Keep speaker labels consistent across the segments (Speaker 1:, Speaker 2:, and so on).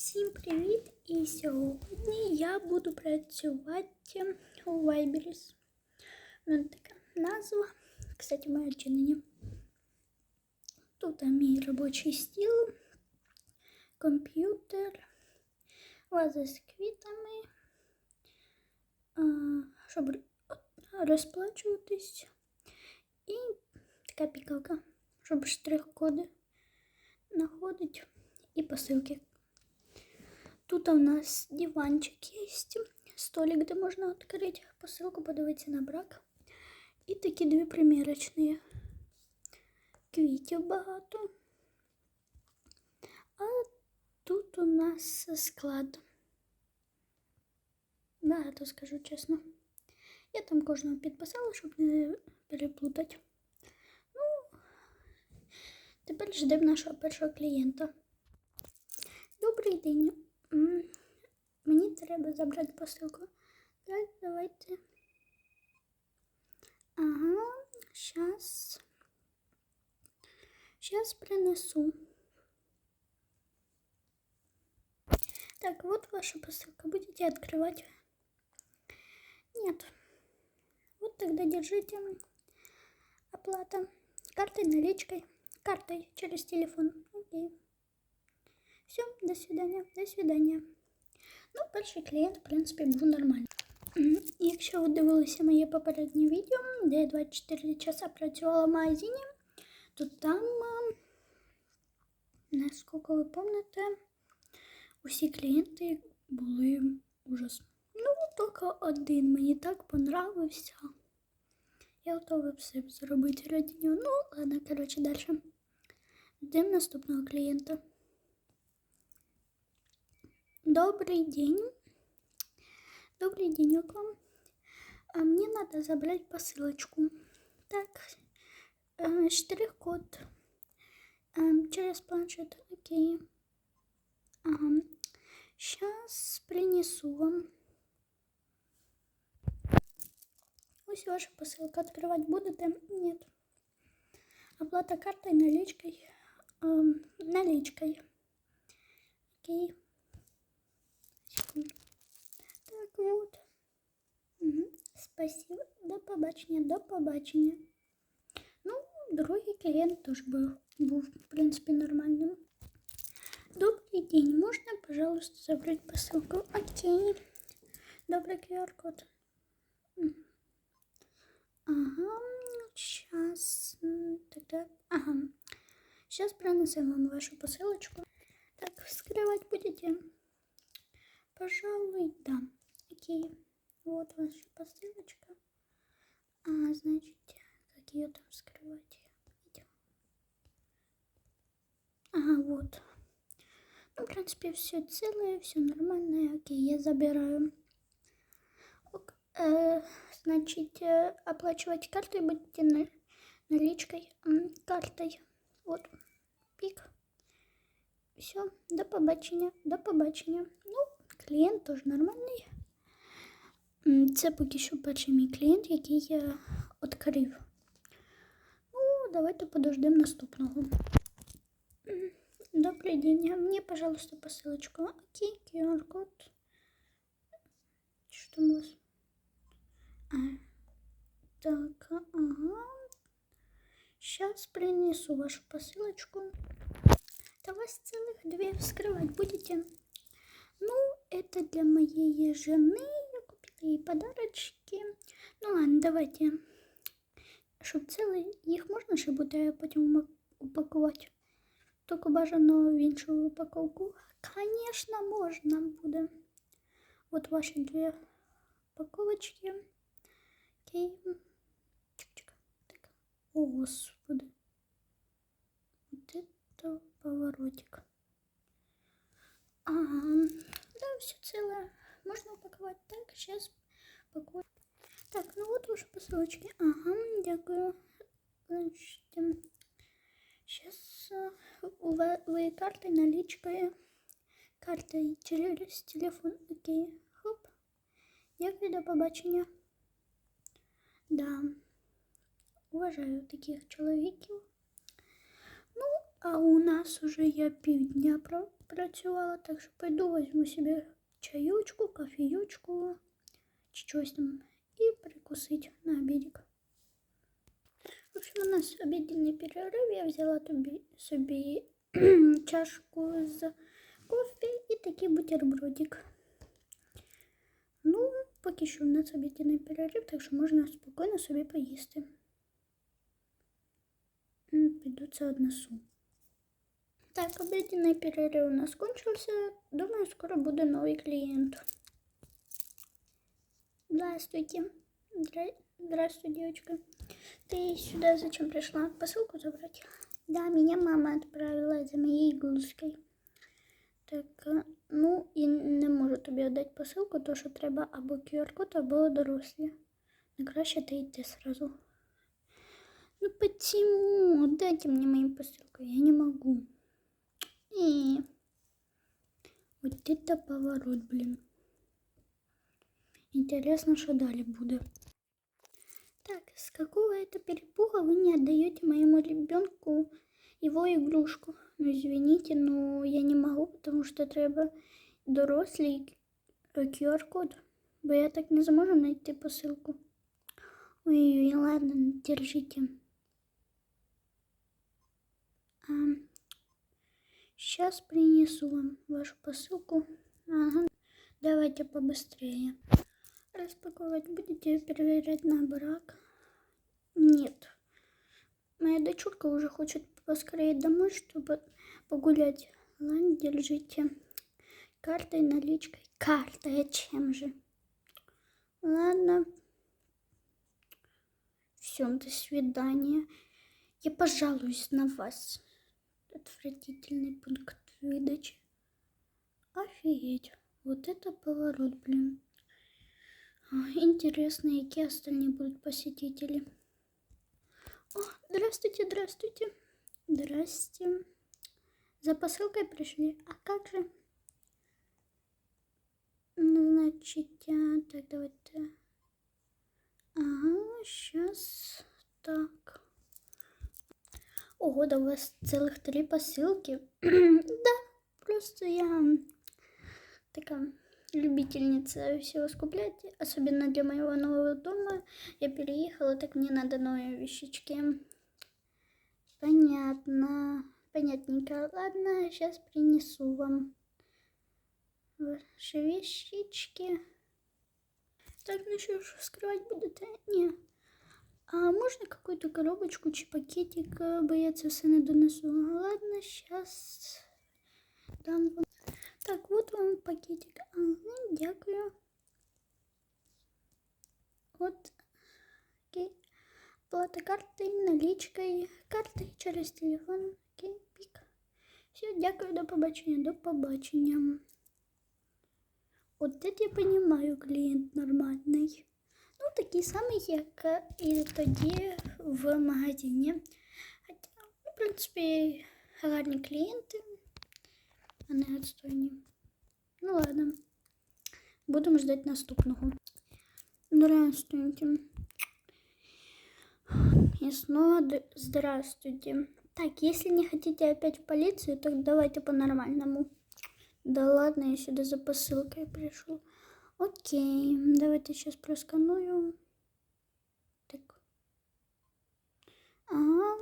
Speaker 1: Всім привіт! І сьогодні я буду працювати у Вайберіс. У мене така назва. Кстати, моє вчинення. Тут мій робочий стіл, комп'ютер, ваза з квітами, а, щоб р- розплачуватись. І така пікалка, щоб штрих-коди знаходить і посилки. Тут у нас диванчик є, столик, де можна відкрити посилку, подивитися на брак. І такі дві примірочні. Квітів багато. А тут у нас склад. Багато скажу чесно. Я там кожного підписала, щоб не переплутати. Ну, тепер ждемо нашого першого клієнта. Добрий день. Мені треба забрати посилку. Так, давайте. Ага, сейчас. Сейчас принесу. Так, вот ваша посылка. Будете открывать? Нет. Вот тогда держите. Оплата. Картой, наличкой. Картой через телефон. Окей. Все, до свидання, до свидання. Ну, перший клієнт, в принципі, був нормальний. Якщо ви дивилися моє попереднє відео, де я 24 часа працювала в магазині, то там, наскільки ви пам'ятаєте, усі клієнти були ужас. Ну, тільки один мені так понравився. Я готова все зробити раді. Ну, ладно, коротше, далі. Ждемо наступного клієнта. Добрый день. Добрый денек вам. А мне надо забрать посылочку. Так, э, штрих-код Эм, через планшет. Окей. Ага. Сейчас принесу вам. Ось ваша посылка. Открывать будете? Нет. Оплата картой, наличкой. Эм, наличкой. Окей. Секунду. Так, вот. Угу. Спасибо. До побачення, до побачення. Ну, другий клієнт теж був, був, в принципі, нормальним. Добрый день. Можно, пожалуйста, забрать посылку? Окей. Добрый QR-код. М. Ага. Сейчас. Тогда. Ага. Сейчас принесем вам вашу посылочку. Так, вскрывать будете? Пожалуй, да. Окей. Вот ваша посылочка. А, значит, как ее там скрывать? Видео. Ага, вот. Ну, в принципе, все целое, все нормальное. Окей, я забираю. Ок, э, значит, э, оплачивать картой будете на- наличкой. Картой. Вот. Пик. Все, до побачення, до побачення. Ну, клієнт теж нормальний. М, Це поки що перший мій клієнт, який я відкрив. Ну, давайте подождемо наступного. М, Добрий день. А Мені, пожалуйста, посилочку. Окей, QR-код. Що там у вас? А, так, ага. Сейчас принесу вашу посылочку. Да вас целых две вскрывать будете? Ну, это для моей жены. Я купила ей подарочки. Ну ладно, давайте. Щоб цілий, їх можна ще буде потім ума- упакувати. Тільки бажано в іншу упаковку. Конечно, можна буде. От ваші дві упаковочки. Окей. Чик-чик. Так. О, господи. Вот это поворотик. Ага, да, все целое. Можно упаковать так, сейчас пакую. Так, ну вот ваши посылочки. Ага, дякую. Значит, сейчас у вас вы картой, наличкой, картой через телефон. Окей, хоп. Дякую, до побачення. Да, уважаю таких чоловіків. Ну, а у нас уже я півдня про- працювала, так що пойду візьму собі чайочку, кофійочку чи щось там і прикусить на обідик. В общем, у нас обіденний перерив. Я взяла тобі собі чашку з кофе і такий бутербродик. Ну, поки що у нас обіденний перерив, так що можна спокійно собі поїсти. М, Піду це однесу. Так, обеденный перерыв у нас кончился. Думаю, скоро будет новый клиент. Здравствуйте. Здра- Здравствуй, девочка. Ты сюда зачем пришла? Посылку забрать? Да, меня мама отправила за моей игрушкой. Так, е, ну і не можу тобі віддати посилку, тому що треба або QR-код, або дорослі. Ну, краще ти йди сразу. Ну почему? Дайте мне мою посылку, я не могу. И вот это поворот, блин. Интересно, что далее будет. Так, с какого это перепуга вы не отдаете моему ребенку его игрушку? Ну, извините, но я не могу, потому что треба дорослий QR-код. Бо я так не зможу найти посылку. Ой, ладно, держите. А, Сейчас принесу вам вашу посылку. Ага. Давайте побыстрее. Распаковывать будете проверять на брак? Нет. Моя дочурка уже хочет поскорее домой, чтобы погулять. Ладно, держите. Картой, наличкой. Картой, а чем же? Ладно. Все, до свидания. Я пожалуюсь на вас. Отвратительный пункт выдачи. Офигеть. Вот это поворот, блин. А, Интересно, какие остальные будут посетители. О, здравствуйте, здравствуйте. Здрасте. За посылкой пришли. А как же? Ну, Значит, а, так, давайте. Ага, сейчас. Так. Ого, да у вас целых три посылки. да, просто я такая любительница всего скуплять, особенно для моего нового дома. Я переехала, так мне надо новые вещички. Понятно, понятненько. Ладно, сейчас принесу вам ваши вещички. Так, ну что ж, вскрывать будете? Не. А можно какую-то коробочку чи пакетик, э, бо я це все не донесу? Ладно, сейчас дам вам. Так, вот вам пакетик. Ага, дякую. Вот. Окей. Плата картой, наличкой, картой через телефон. Окей, пік. Все, дякую, до побачення, до побачення. От это я понимаю, клієнт нормальний. Ну, такий самий, як е, і тоді в магазині. Хоча, ну, в принципі, гарні клієнти, а не відстойні. Ну ладно. Будемо ждать наступного. Здравствуйте. И снова здравствуйте. Так, если не хотите опять в полицию, то давайте по-нормальному. Да ладно, я сюда за посылкой пришел. Окей, давайте сейчас просканую. Так. Ага,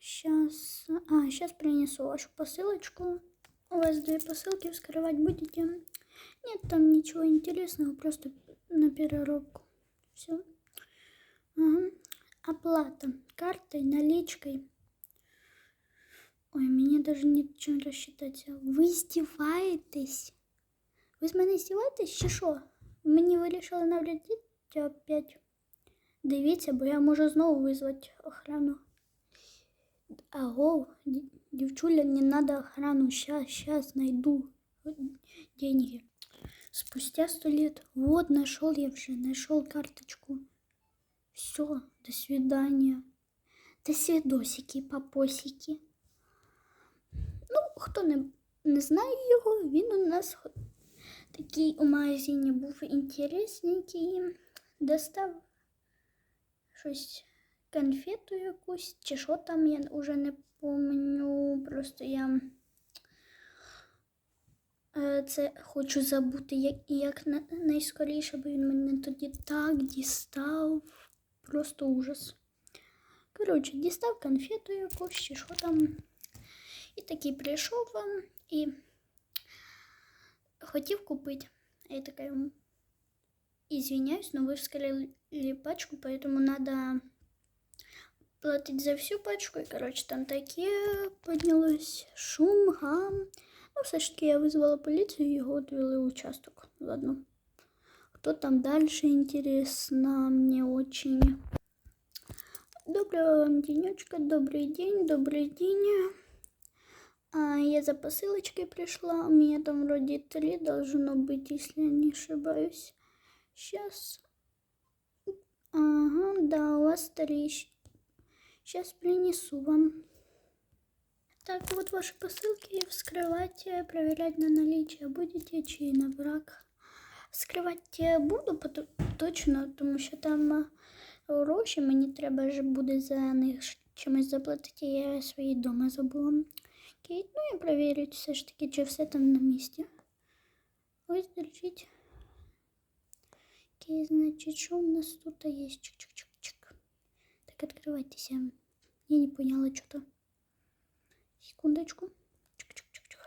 Speaker 1: сейчас. А, сейчас принесу вашу посылочку У вас две посылки вскрывать будете? Нет, там ничего интересного, просто на переработку. Все. Ага. Оплата картой, наличкой. Ой, мне даже нет чем рассчитаться. Ви здіваєтесь? Ви з мене здіваєтесь чи що? Мені вирішили навредити опять. Дивіться, бо я можу знову визвати охрану. Аго, д- девчуля, не надо охрану. Сейчас, сейчас найду деньги. Спустя сто лет. Вот, нашел я уже, нашел карточку. Все, до свидания. До свідосики, папосики. Ну, хто не, не знає його, він у нас такий у магазині був інтересненький. Достав щось конфету якусь, чи що там, я вже не помню. Просто я я це хочу забути як, як на- найскоріше, бо він мене тоді так дістав. Просто ужас. Коротше, дістав конфету якусь, чи що там. І такий прийшов вам і хотів купити. А я така йому извиняюсь, но вы вскрыли пачку, поэтому надо платить за всю пачку. И, короче, там таке поднялось шум, гам. Ну, все ж я вызвала полицию, и его отвели в участок. Ладно. Кто там дальше, интересно, мне очень. Доброго вам денечка, добрый день, добрый день. А, я за посылочкой пришла. У меня там вроде три должно быть, если я не ошибаюсь. Сейчас. Ага, да, у вас три. Сейчас принесу вам. Так, вот ваши посылки. Вскрывать, э, проверять на наличие будете чи на брак. Вскривати я буду пото- точно, тому що там е, гроші, мені треба ж буде за них ж чимось заплатити, я свої дома забула. Окей, ну і перевірю все ж таки, чи все там на місці. Ось держіть. Окей, значит, что у нас тут есть? Чик-чик-чик-чик. Так, открывайтесь. Я не поняла что-то. Секундочку. Чик-чик-чик-чик.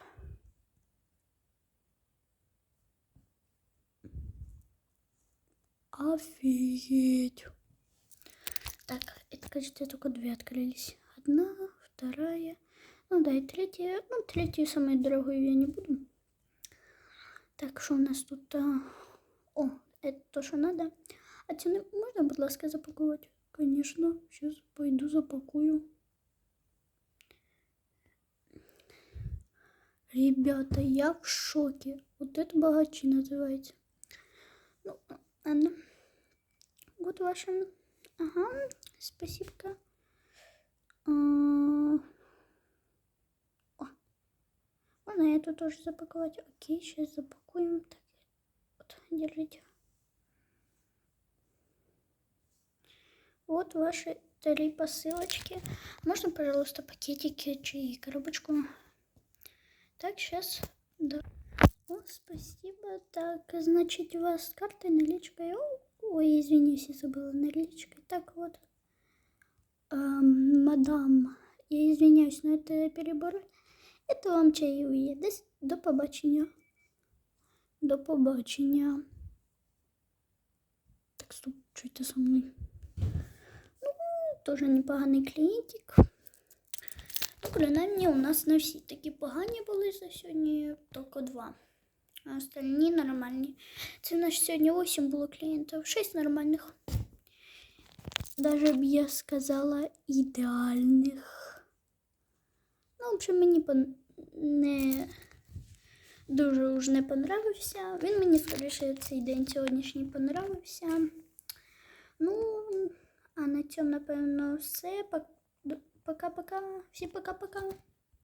Speaker 1: Офигеть. Так, это, кажется, только две открылись. Одна, вторая. Ну да, и третья. Ну, третью самую дорогую я не буду. Так, що у нас тут? О, это то, що надо. А ціни можна, будь ласка, запакувати? Конечно, сейчас пойду запакую. Ребята, я в шоке. Вот это богачи называется. Ну, ладно. Вот ваша. Ага, спасибо. А, эту тоже запаковать. Окей, сейчас запакуем. Так, вот, держите. Вот ваши три посылочки. Можно, пожалуйста, пакетики чи коробочку? Так, сейчас. Да. О, спасибо. Так, значит, у вас с картой наличкой. Ой, извиняюсь, я забыла наличкой. Так вот. Эм, мадам, я извиняюсь, но это перебор. Это вам чаевые. До, до побачення. До побачення. Так, стоп, что это со мной? Тоже непоганий клієнтик. Ну, принаймні, у нас не всі такі погані були за сьогодні, тільки два. А остальні нормальні. Це в нас сьогодні 8 було клієнтів, 6 нормальних. Даже б я сказала ідеальних. Ну, в общем, мені не дуже уж не понравився. Він мені скоріше цей день сьогоднішній понравився. Ну, а на цьому, напевно, все. Пок- Пока-пока. Всім пока-пока.